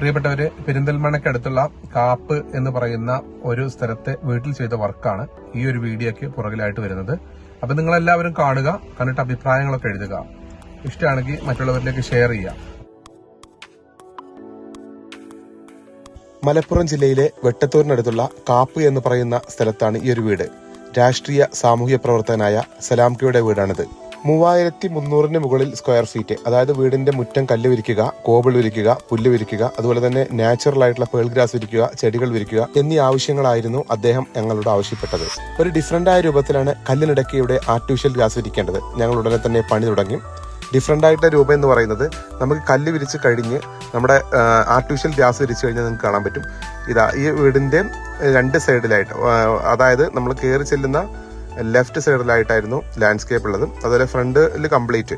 പ്രിയപ്പെട്ടവര് പെരിന്തൽമണക്കടുത്തുള്ള കാപ്പ് എന്ന് പറയുന്ന ഒരു സ്ഥലത്തെ വീട്ടിൽ ചെയ്ത വർക്കാണ് ഈ ഒരു വീഡിയോക്ക് പുറകിലായിട്ട് വരുന്നത്. അപ്പൊ നിങ്ങൾ എല്ലാവരും കാണുക കണ്ടിട്ട് അഭിപ്രായങ്ങളൊക്കെ എഴുതുക. ഇഷ്ടമാണെങ്കിൽ മറ്റുള്ളവരിലേക്ക് ഷെയർ ചെയ്യാം മലപ്പുറം ജില്ലയിലെ വെട്ടത്തൂരിനടുത്തുള്ള കാപ്പ് എന്ന് പറയുന്ന സ്ഥലത്താണ് ഈ ഒരു വീട്. രാഷ്ട്രീയ സാമൂഹ്യ പ്രവർത്തകനായ സലാംകയുടെ വീടാണിത്. മൂവായിരത്തി മുന്നൂറിന് മുകളിൽ സ്ക്വയർ ഫീറ്റ് അതായത് വീടിന്റെ മുറ്റം കല്ല് വിരിക്കുക കോബിൾ വിരിക്കുക പുല്ല് വിരിക്കുക അതുപോലെ തന്നെ നാച്ചുറൽ ആയിട്ടുള്ള പേൾ ഗ്രാസ് വിരിക്കുക ചെടികൾ വിരിക്കുക എന്നീ ആവശ്യങ്ങളായിരുന്നു അദ്ദേഹം ഞങ്ങളോട് ആവശ്യപ്പെട്ടത്. ഒരു ഡിഫറന്റ് ആയ രൂപത്തിലാണ് കല്ലിനിടയ്ക്ക് ആർട്ടിഫിഷ്യൽ ഗ്രാസ് വിരിക്കേണ്ടത്. ഞങ്ങൾ ഉടനെ തന്നെ പണി തുടങ്ങി. ഡിഫറെന്റ് ആയിട്ടുള്ള രൂപം എന്ന് പറയുന്നത് നമുക്ക് കല്ല് വിരിച്ച് കഴിഞ്ഞ് നമ്മുടെ ആർട്ടിഫിഷ്യൽ ഗ്യാസ് വിരിച്ച് കഴിഞ്ഞാൽ നിങ്ങൾക്ക് കാണാൻ പറ്റും. ഇതാ ഈ വീടിന്റെ രണ്ട് സൈഡിലായിട്ട് അതായത് നമ്മൾ കയറി ചെല്ലുന്ന ലെഫ്റ്റ് സൈഡിലായിട്ടായിരുന്നു ലാൻഡ്സ്കേപ്പ് ഉള്ളത്. അതുപോലെ ഫ്രണ്ടിൽ കംപ്ലീറ്റ്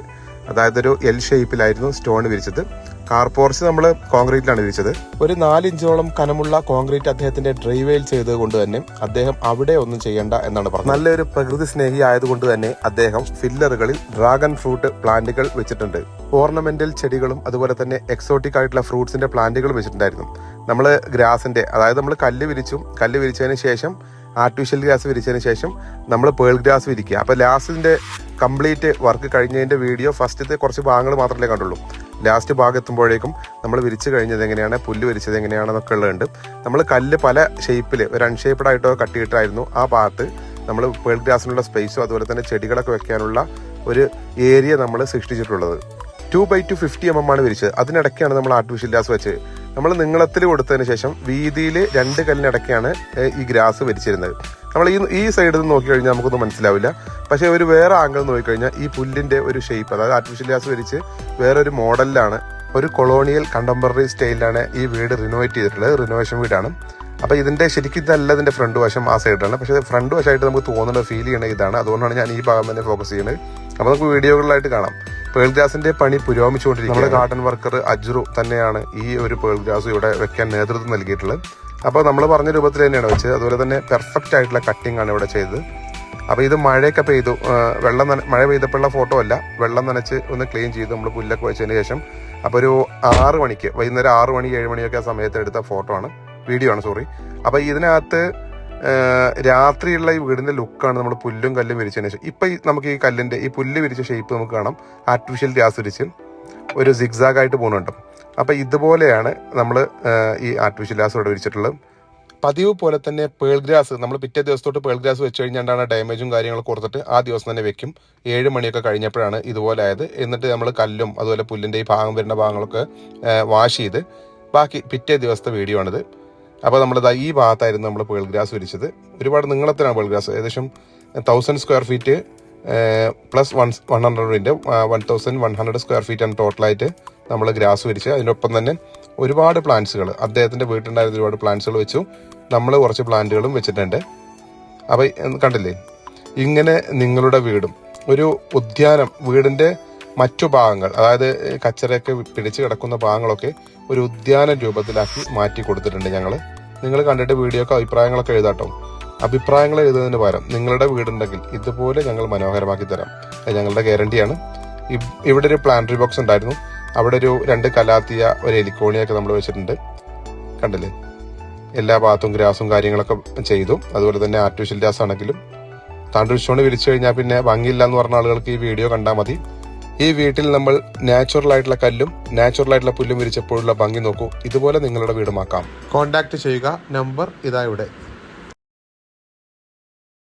അതായത് ഒരു എൽ ഷേപ്പിലായിരുന്നു സ്റ്റോൺ വിരിച്ചത്. കാർ പോർച്ച് നമ്മൾ കോൺക്രീറ്റിലാണ് വിരിച്ചത്. ഒരു നാലിഞ്ചോളം കനമുള്ള കോൺക്രീറ്റ് അദ്ദേഹത്തിന്റെ ഡ്രൈവേൽ ചെയ്തത് കൊണ്ട് തന്നെ അദ്ദേഹം അവിടെ ഒന്നും ചെയ്യണ്ട എന്നാണ് പറഞ്ഞത്. നല്ലൊരു പ്രകൃതി സ്നേഹി ആയതുകൊണ്ട് തന്നെ അദ്ദേഹം ഫില്ലറുകളിൽ ഡ്രാഗൺ ഫ്രൂട്ട് പ്ലാന്റുകൾ വെച്ചിട്ടുണ്ട്. ഓർണമെന്റൽ ചെടികളും അതുപോലെ തന്നെ എക്സോട്ടിക് ആയിട്ടുള്ള ഫ്രൂട്ട്സിന്റെ പ്ലാന്റുകളും വെച്ചിട്ടുണ്ടായിരുന്നു. നമ്മൾ ഗ്രാസിന്റെ അതായത് നമ്മൾ കല്ല് വിരിച്ചു. കല്ല് വിരിച്ചതിന് ശേഷം ആർട്ടിഫിഷ്യൽ ഗ്രാസ് വിരിച്ചതിന് ശേഷം നമ്മൾ പേൾ ഗ്രാസ് വിരിക്കുക. അപ്പൊ ലാസ്റ്റിന്റെ കംപ്ലീറ്റ് വർക്ക് കഴിഞ്ഞതിന്റെ വീഡിയോ ഫസ്റ്റത്തെ കുറച്ച് ഭാഗങ്ങൾ മാത്രമേ കണ്ടുള്ളൂ. ലാസ്റ്റ് ഭാഗം എത്തുമ്പോഴേക്കും നമ്മൾ വിരിച്ച് കഴിഞ്ഞത് എങ്ങനെയാണ് പുല്ല് വിരിച്ചത് എങ്ങനെയാണെന്നൊക്കെ ഉള്ളതുണ്ട്. നമ്മൾ കല്ല് പല ഷേപ്പിൽ ഒരു അൺഷേപ്ഡ് ആയിട്ടോ കട്ടിയിട്ടായിരുന്നു ആ ഭാഗത്ത് നമ്മൾ പേൾ ഗ്രാസിനുള്ള സ്പേസും അതുപോലെ തന്നെ ചെടികളൊക്കെ വെക്കാനുള്ള ഒരു ഏരിയ നമ്മൾ സൃഷ്ടിച്ചിട്ടുള്ളത്. Two by two fifty M M ആണ് വിരിച്ചത്. അതിനിടയ്ക്കാണ് നമ്മൾ ആർട്ടിഫിഷ്യൽ ഗ്രാസ് വെച്ച് നമ്മൾ നീളത്തിൽ കൊടുത്തതിന് ശേഷം വീതിയിൽ രണ്ട് കല്ലിനിടയ്ക്കാണ് ഈ ഗ്രാസ് വരിച്ചിരുന്നത്. നമ്മൾ ഈ ഈ സൈഡിൽ നിന്ന് നോക്കി കഴിഞ്ഞാൽ നമുക്കൊന്നും മനസ്സിലാവില്ല. പക്ഷേ ഒരു വേറെ ആംഗിൾ നോക്കിക്കഴിഞ്ഞാൽ ഈ പുല്ലിന്റെ ഒരു ഷേപ്പ് അതായത് ആർട്ടിഫിഷ്യൽ ഗ്യാസ് വരിച്ച് വേറൊരു മോഡലിലാണ് ഒരു കൊളോണിയൽ കണ്ടംപററി സ്റ്റൈലിലാണ് ഈ വീട് റിനോവേറ്റ് ചെയ്തിട്ടുള്ളത് റിനോവേഷൻ വീടാണ്. അപ്പോൾ ഇതിന്റെ ശരിക്കും ഇതല്ല ഇതിന്റെ ഫ്രണ്ട് വശം ആ സൈഡിലാണ് പക്ഷേ ഫ്രണ്ട് വശമായിട്ട് നമുക്ക് തോന്നുന്ന ഫീൽ ചെയ്യണ ഇതാണ്. അതുകൊണ്ടാണ് ഞാൻ ഈ ഭാഗം തന്നെ ഫോക്കസ് ചെയ്യുന്നത്. അപ്പോൾ നമുക്ക് വീഡിയോകളിലായിട്ട് കാണാം. പേൾ ഗ്രാസിന്റെ പണി പുരോഗമിച്ചുകൊണ്ടിരിക്കുന്നത് നമ്മുടെ ഗാർഡൻ വർക്കർ അജ്രു തന്നെയാണ് ഈ ഒരു പേൾ ഗ്രാസ് ഇവിടെ വെക്കാൻ നേതൃത്വം നൽകിയിട്ടുള്ളത്. അപ്പോൾ നമ്മൾ പറഞ്ഞ രൂപത്തിൽ തന്നെയാണ് വെച്ചത് അതുപോലെ തന്നെ പെർഫെക്റ്റ് ആയിട്ടുള്ള കട്ടിംഗ് ആണ് ഇവിടെ ചെയ്തത്. അപ്പോൾ ഇത് മഴയൊക്കെ പെയ്തു വെള്ളം നന മഴ പെയ്തപ്പോഴുള്ള ഫോട്ടോ അല്ല വെള്ളം നനച്ച് ഒന്ന് ക്ലീൻ ചെയ്ത് നമ്മൾ പുല്ലൊക്കെ വെച്ചതിന് ശേഷം. അപ്പോൾ ഒരു ആറ് മണിക്ക് വൈകുന്നേരം ആറ് മണി ഏഴ് മണിയൊക്കെ ആ സമയത്ത് എടുത്ത ഫോട്ടോ ആണ് വീഡിയോ ആണ് സോറി അപ്പോൾ ഇതിനകത്ത് രാത്രിയുള്ള ഈ വീടിന്റെ ലുക്കാണ് നമ്മൾ പുല്ലും കല്ലും വിരിച്ചതിന് ശേഷം. ഇപ്പം നമുക്ക് ഈ കല്ലിന്റെ ഈ പുല്ല് വിരിച്ച ഷേപ്പ് നമുക്ക് കാണാം. ആർട്ടിഫിഷ്യൽ ഗ്യാസ് വിരിച്ച് ഒരു സിഗ്സാഗായിട്ട് പോകുന്നുണ്ട് അപ്പൊ ഇതുപോലെയാണ് നമ്മൾ ഈ ആർട്ടിഫിഷ്യൽ ഗ്ലാസ് ഇവിടെ വിരിച്ചിട്ടുള്ളത്. പതിവ് പോലെ തന്നെ പേൾ ഗ്രാസ് നമ്മൾ പിറ്റേ ദിവസത്തോട്ട് പേൾ ഗ്രാസ് വെച്ച് കഴിഞ്ഞാണ്ടാണ് ഡാമേജും കാര്യങ്ങളും കൊടുത്തിട്ട് ആ ദിവസം തന്നെ വെക്കും. ഏഴ് മണിയൊക്കെ കഴിഞ്ഞപ്പോഴാണ് ഇതുപോലെ ആയത്. എന്നിട്ട് നമ്മൾ കല്ലും അതുപോലെ പുല്ലിന്റെ ഈ ഭാഗം വരുന്ന ഭാഗങ്ങളൊക്കെ വാഷ് ചെയ്ത് ബാക്കി പിറ്റേ ദിവസത്തെ വീഡിയോ ആണിത്. അപ്പോൾ നമ്മൾ ഈ ഭാഗത്തായിരുന്നു നമ്മൾ പേൾ ഗ്രാസ് വിരിച്ചത്. ഒരുപാട് നിങ്ങളത്തിനാണ് പേൾ ഗ്രാസ്. ഏകദേശം thousand square feet plus one one ഹൺഡ്രഡിന്റെ one thousand one hundred square feet ആണ് ടോട്ടലായിട്ട് നമ്മൾ ഗ്രാസ് വരിച്ച് അതിനൊപ്പം തന്നെ ഒരുപാട് പ്ലാന്റ്സുകൾ അദ്ദേഹത്തിന്റെ വീട്ടിലുണ്ടായിരുന്ന ഒരുപാട് പ്ലാന്റ്സുകൾ വെച്ചു. നമ്മൾ കുറച്ച് പ്ലാന്റുകളും വെച്ചിട്ടുണ്ട്. അപ്പോൾ കണ്ടില്ലേ? ഇങ്ങനെ നിങ്ങളുടെ വീടും ഒരു ഉദ്യാനം വീടിന്റെ മറ്റു ഭാഗങ്ങൾ അതായത് കച്ചറയൊക്കെ പിടിച്ച് കിടക്കുന്ന ഭാഗങ്ങളൊക്കെ ഒരു ഉദ്യാന രൂപത്തിലാക്കി മാറ്റി കൊടുത്തിട്ടുണ്ട് ഞങ്ങൾ നിങ്ങൾ കണ്ടിട്ട് വീഡിയോക്ക് അഭിപ്രായങ്ങളൊക്കെ എഴുതാട്ടോ. അഭിപ്രായങ്ങൾ എഴുതുന്നതിന് പകരം നിങ്ങളുടെ വീടുണ്ടെങ്കിൽ ഇതുപോലെ ഞങ്ങൾ മനോഹരമാക്കി തരാം. ഞങ്ങളുടെ ഗ്യാരണ്ടിയാണ്. ഇവ്- ഇവിടെ ഒരു പ്ലാന്ററി ബോക്സ് ഉണ്ടായിരുന്നു. അവിടെ ഒരു രണ്ട് കലാത്തിയ ഒരു എലിക്കോണിയൊക്കെ നമ്മൾ വെച്ചിട്ടുണ്ട്. കണ്ടില്ലേ? എല്ലാ ഭാഗത്തും ഗ്രാസും കാര്യങ്ങളൊക്കെ ചെയ്തു. അതുപോലെ തന്നെ ആർട്ടിഫിഷ്യൽ ഗ്രാസ് ആണെങ്കിലും താണ്ടൂരിച്ചോണ്ട് വിരിച്ചു കഴിഞ്ഞാൽ പിന്നെ ഭംഗിയില്ല എന്ന് പറഞ്ഞ ആളുകൾക്ക് ഈ വീഡിയോ കണ്ടാൽ മതി. ഈ വീട്ടിൽ നമ്മൾ നാച്ചുറൽ ആയിട്ടുള്ള കല്ലും നാച്ചുറൽ ആയിട്ടുള്ള പുല്ലും വിരിച്ചപ്പോഴുള്ള ഭംഗി നോക്കൂ. ഇതുപോലെ നിങ്ങളുടെ വീടുമാക്കാം. കോൺടാക്ട് ചെയ്യുക. നമ്പർ ഇതാ ഇവിടെ.